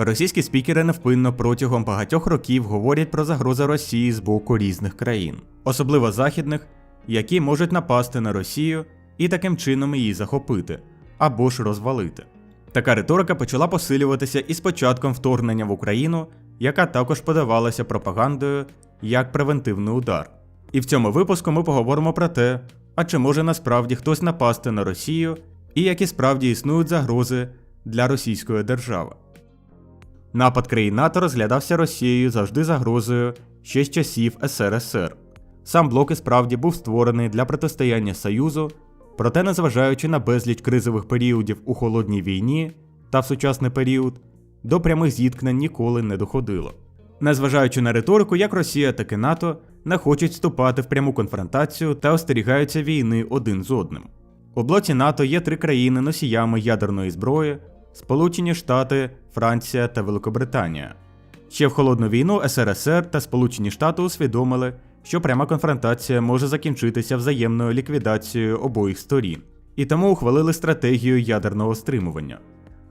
Російські спікери невпинно протягом багатьох років говорять про загрози Росії з боку різних країн, особливо західних, які можуть напасти на Росію і таким чином її захопити або ж розвалити. Така риторика почала посилюватися із початком вторгнення в Україну, яка також подавалася пропагандою як превентивний удар. І в цьому випуску ми поговоримо про те, а чи може насправді хтось напасти на Росію і які справді існують загрози для російської держави. Напад країн НАТО розглядався Росією завжди загрозою ще з часів СРСР. Сам блок і справді був створений для протистояння Союзу, проте, незважаючи на безліч кризових періодів у холодній війні та в сучасний період, до прямих зіткнень ніколи не доходило. Незважаючи на риторику, як Росія, так і НАТО не хочуть вступати в пряму конфронтацію та остерігаються війни один з одним. У блоці НАТО є три країни носіями ядерної зброї: Сполучені Штати, Франція та Великобританія. Ще в холодну війну СРСР та Сполучені Штати усвідомили, що пряма конфронтація може закінчитися взаємною ліквідацією обох сторін, і тому ухвалили стратегію ядерного стримування.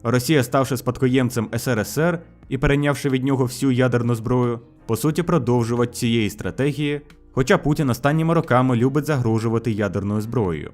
Росія, ставши спадкоємцем СРСР і перейнявши від нього всю ядерну зброю, по суті продовжувати цієї стратегії, хоча Путін останніми роками любить загрожувати ядерною зброєю.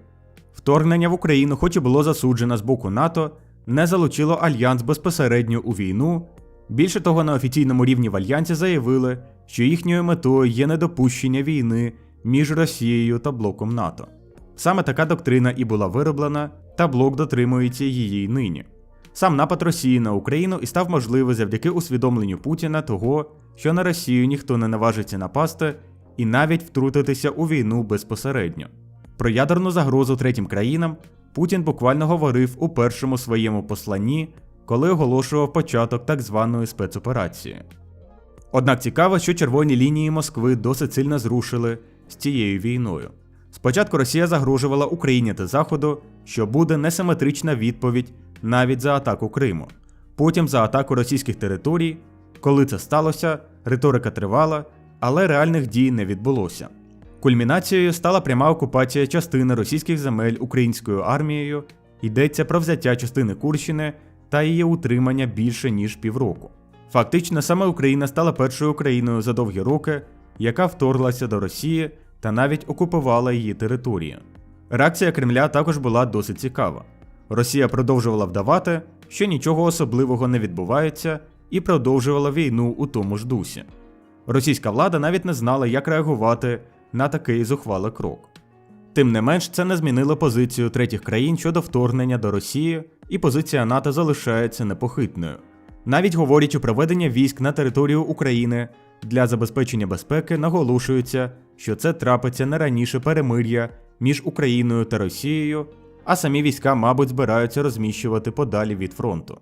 Вторгнення в Україну, хоч і було засуджено з боку НАТО, не залучило альянс безпосередньо у війну. Більше того, на офіційному рівні в альянсі заявили, що їхньою метою є недопущення війни між Росією та блоком НАТО. Саме така доктрина і була вироблена, та блок дотримується її нині. Сам напад Росії на Україну і став можливий завдяки усвідомленню Путіна того, що на Росію ніхто не наважиться напасти і навіть втрутитися у війну безпосередньо. Про ядерну загрозу третім країнам Путін буквально говорив у першому своєму посланні, коли оголошував початок так званої спецоперації. Однак цікаво, що червоні лінії Москви досить сильно зрушили з цією війною. Спочатку Росія загрожувала Україні та Заходу, що буде несиметрична відповідь навіть за атаку Криму. Потім за атаку російських територій. Коли це сталося, риторика тривала, але реальних дій не відбулося. Кульмінацією стала пряма окупація частини російських земель українською армією, йдеться про взяття частини Курщини та її утримання більше ніж півроку. Фактично, саме Україна стала першою країною за довгі роки, яка вторглася до Росії та навіть окупувала її територію. Реакція Кремля також була досить цікава. Росія продовжувала вдавати, що нічого особливого не відбувається, і продовжувала війну у тому ж дусі. Російська влада навіть не знала, як реагувати на такий зухвалий крок. Тим не менш, це не змінило позицію третіх країн щодо вторгнення до Росії, і позиція НАТО залишається непохитною. Навіть говорять у проведення військ на територію України для забезпечення безпеки наголошується, що це трапиться не раніше перемир'я між Україною та Росією, а самі війська, мабуть, збираються розміщувати подалі від фронту.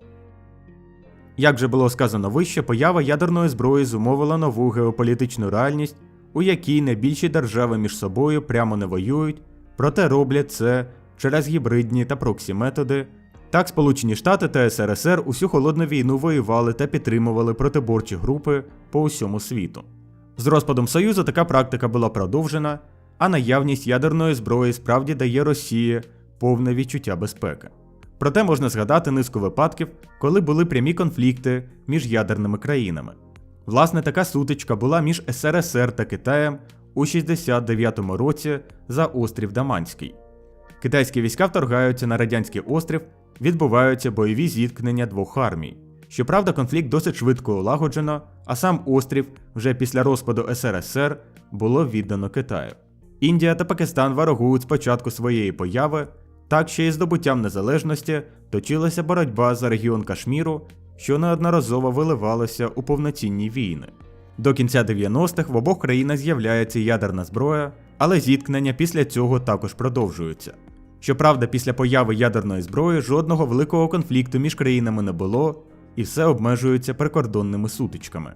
Як вже було сказано вище, поява ядерної зброї зумовила нову геополітичну реальність, у якій найбільші держави між собою прямо не воюють, проте роблять це через гібридні та проксі методи. Так, Сполучені Штати та СРСР усю холодну війну воювали та підтримували протиборчі групи по усьому світу. З розпадом Союзу така практика була продовжена, а наявність ядерної зброї справді дає Росії повне відчуття безпеки. Проте можна згадати низку випадків, коли були прямі конфлікти між ядерними країнами. Власне, така сутичка була між СРСР та Китаєм у 69-му році за острів Даманський. Китайські війська вторгаються на радянський острів, відбуваються бойові зіткнення двох армій. Щоправда, конфлікт досить швидко улагоджено, а сам острів вже після розпаду СРСР було віддано Китаю. Індія та Пакистан ворогують з початку своєї появи, так ще й здобуттям незалежності точилася боротьба за регіон Кашміру, що неодноразово виливалася у повноцінні війни. До кінця 90-х в обох країнах з'являється ядерна зброя, але зіткнення після цього також продовжуються. Щоправда, після появи ядерної зброї жодного великого конфлікту між країнами не було, і все обмежується прикордонними сутичками.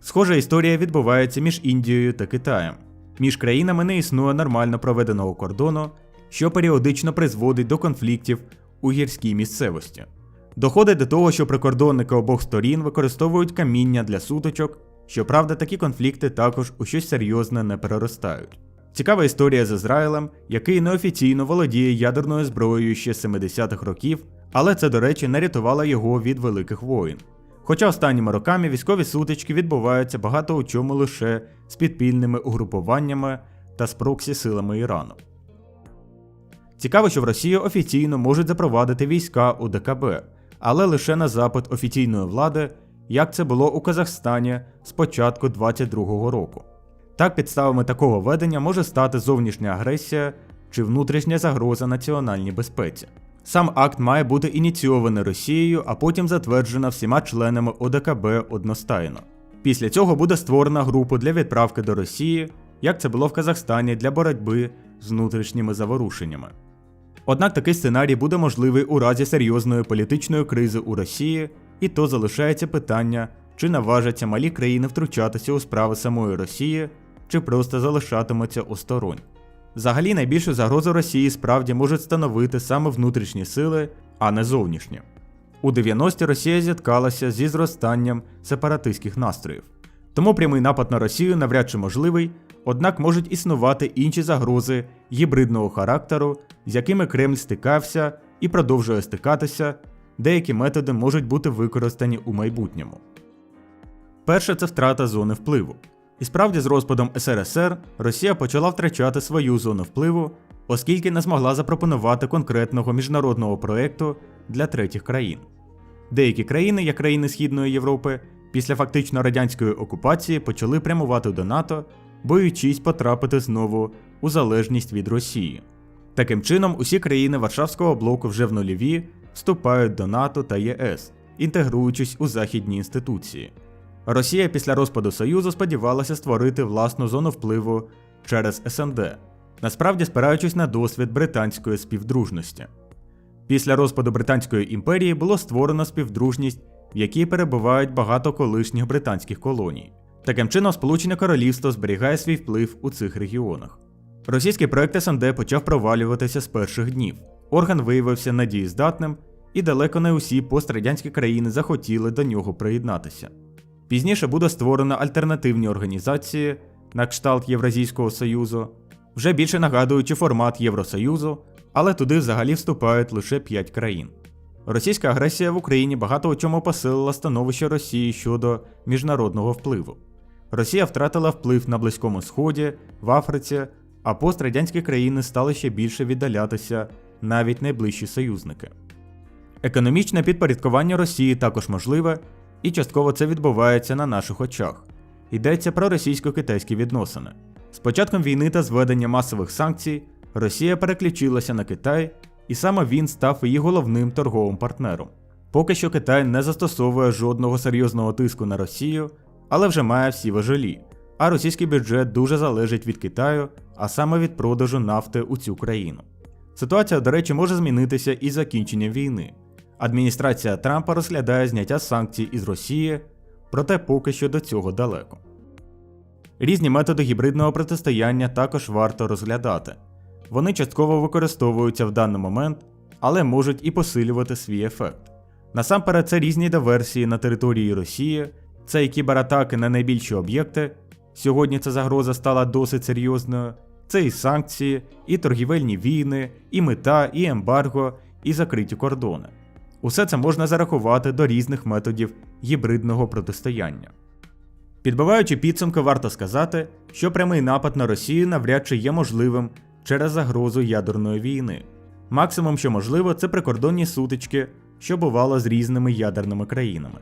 Схожа історія відбувається між Індією та Китаєм. Між країнами не існує нормально проведеного кордону, що періодично призводить до конфліктів у гірській місцевості. Доходить до того, що прикордонники обох сторін використовують каміння для сутичок, щоправда, такі конфлікти також у щось серйозне не переростають. Цікава історія з Ізраїлем, який неофіційно володіє ядерною зброєю ще 70-х років, але це, до речі, не рятувало його від великих воїн. Хоча останніми роками військові сутички відбуваються багато у чому лише з підпільними угрупуваннями та з проксі силами Ірану. Цікаво, що в Росію офіційно можуть запровадити війська у ДКБ, але лише на запит офіційної влади, як це було у Казахстані з початку 2022 року. Так, підставами такого ведення може стати зовнішня агресія чи внутрішня загроза національній безпеці. Сам акт має бути ініційований Росією, а потім затверджена всіма членами ОДКБ одностайно. Після цього буде створена група для відправки до Росії, як це було в Казахстані для боротьби з внутрішніми заворушеннями. Однак такий сценарій буде можливий у разі серйозної політичної кризи у Росії, і то залишається питання, чи наважаться малі країни втручатися у справи самої Росії, чи просто залишатимуться осторонь. Взагалі найбільшу загрозу Росії справді можуть становити саме внутрішні сили, а не зовнішні. У 90-ті Росія зіткалася зі зростанням сепаратистських настроїв. Тому прямий напад на Росію навряд чи можливий, однак можуть існувати інші загрози гібридного характеру, з якими Кремль стикався і продовжує стикатися, деякі методи можуть бути використані у майбутньому. Перше це втрата зони впливу. І справді з розпадом СРСР Росія почала втрачати свою зону впливу, оскільки не змогла запропонувати конкретного міжнародного проєкту для третіх країн. Деякі країни, як країни Східної Європи, після фактично радянської окупації почали прямувати до НАТО, боючись потрапити знову у залежність від Росії. Таким чином, усі країни Варшавського блоку вже в нульові вступають до НАТО та ЄС, інтегруючись у західні інституції. Росія після розпаду Союзу сподівалася створити власну зону впливу через СНД, насправді спираючись на досвід британської співдружності. Після розпаду Британської імперії було створено співдружність, в якій перебувають багато колишніх британських колоній. Таким чином, Сполучене Королівство зберігає свій вплив у цих регіонах. Російський проект СНД почав провалюватися з перших днів. Орган виявився надієздатним, і далеко не усі пострадянські країни захотіли до нього приєднатися. Пізніше буде створено альтернативні організації на кшталт Євразійського Союзу, вже більше нагадуючи формат Євросоюзу, але туди взагалі вступають лише 5 країн. Російська агресія в Україні багато у чому посилила становище Росії щодо міжнародного впливу. Росія втратила вплив на Близькому Сході, в Африці, а пострадянські країни стали ще більше віддалятися навіть найближчі союзники. Економічне підпорядкування Росії також можливе, і частково це відбувається на наших очах. Йдеться про російсько-китайські відносини. З початком війни та зведення масових санкцій Росія переключилася на Китай, і саме він став її головним торговим партнером. Поки що Китай не застосовує жодного серйозного тиску на Росію, але вже має всі важелі. А російський бюджет дуже залежить від Китаю, а саме від продажу нафти у цю країну. Ситуація, до речі, може змінитися із закінченням війни. Адміністрація Трампа розглядає зняття санкцій із Росії, проте поки що до цього далеко. Різні методи гібридного протистояння також варто розглядати. Вони частково використовуються в даний момент, але можуть і посилювати свій ефект. Насамперед, це різні диверсії на території Росії, це і кібератаки на найбільші об'єкти. Сьогодні ця загроза стала досить серйозною. Це і санкції, і торгівельні війни, і мета, і ембарго, і закриті кордони. Усе це можна зарахувати до різних методів гібридного протистояння. Підбиваючи підсумки, варто сказати, що прямий напад на Росію навряд чи є можливим через загрозу ядерної війни. Максимум, що можливо, це прикордонні сутички, що бувало з різними ядерними країнами.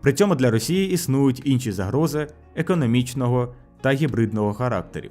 При цьому для Росії існують інші загрози економічного та гібридного характерів.